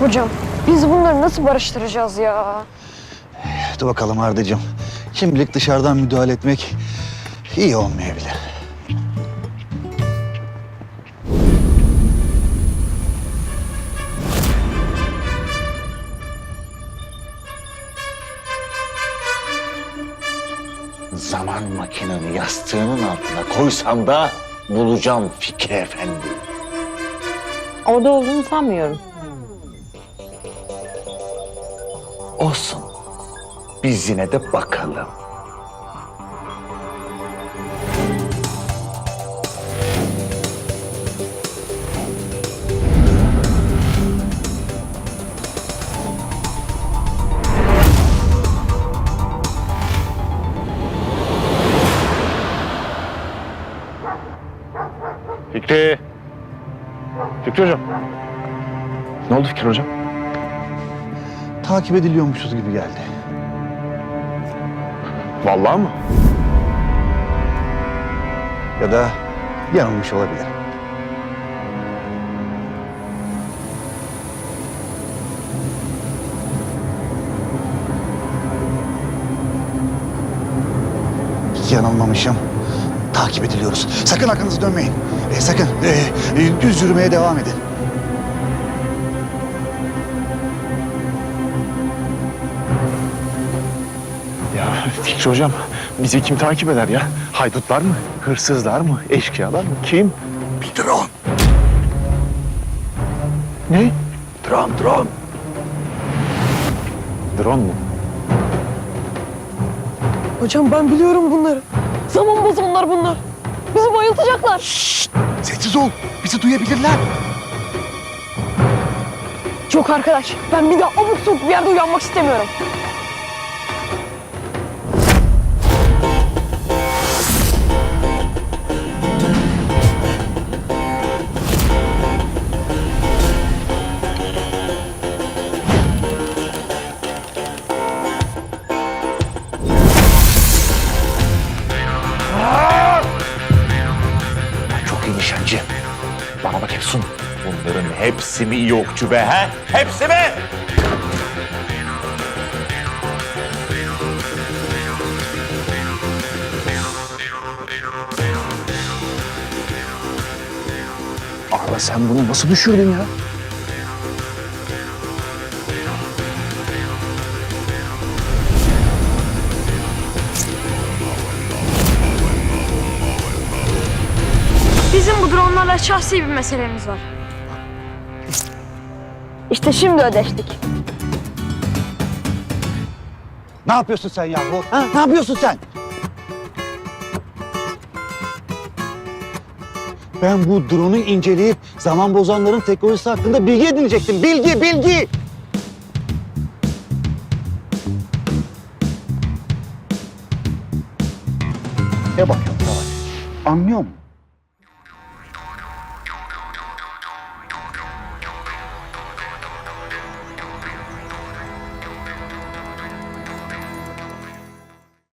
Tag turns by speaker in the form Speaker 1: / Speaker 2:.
Speaker 1: Hocam biz bunları nasıl barıştıracağız ya?
Speaker 2: Dur bakalım Arda'cığım. Şimdilik dışarıdan müdahale etmek iyi olmayabilir.
Speaker 3: Zaman makineni yastığının altına koysam da bulacağım Fikri Efendi.
Speaker 4: Orada olduğunu sanmıyorum.
Speaker 3: Olsun. Biz yine de bakalım.
Speaker 5: Fikri. Fikri hocam. Ne oldu Fikri hocam?
Speaker 2: Takip ediliyormuşuz gibi geldi.
Speaker 5: Vallahi mı?
Speaker 2: Ya da yanılmış olabilir. Yanılmamışım. Takip ediliyoruz. Sakın arkanızı dönmeyin. E, sakın e, e, düz yürümeye devam edin.
Speaker 5: Ya Fikri hocam bizi kim takip eder ya? Haydutlar mı? Hırsızlar mı? Eşkıyalar mı? Kim?
Speaker 2: Bir drone.
Speaker 5: Ne?
Speaker 2: Drone, drone.
Speaker 5: Drone mu?
Speaker 1: Hocam ben biliyorum bunları. Zaman bozanlar bunlar. Bizi bayıltacaklar.
Speaker 2: Sessiz ol. Bizi duyabilirler.
Speaker 1: Yok arkadaş ben bir daha abuk sabuk bir yerde uyanmak istemiyorum.
Speaker 3: Bana bak. Bunların hepsi mi iyi okçu be he? Hepsi mi?
Speaker 5: Arda sen bunu nasıl düşürdün ya?
Speaker 1: Bu dronlarla şahsi bir meselemiz var. İşte şimdi ödeştik.
Speaker 2: Ne yapıyorsun sen yahu? Ha? Ne yapıyorsun sen? Ben bu drone'u inceleyip zaman bozanların teknolojisi hakkında bilgi edinecektim. Bilgi, bilgi! Ne bakıyorsun? Anlıyor musun?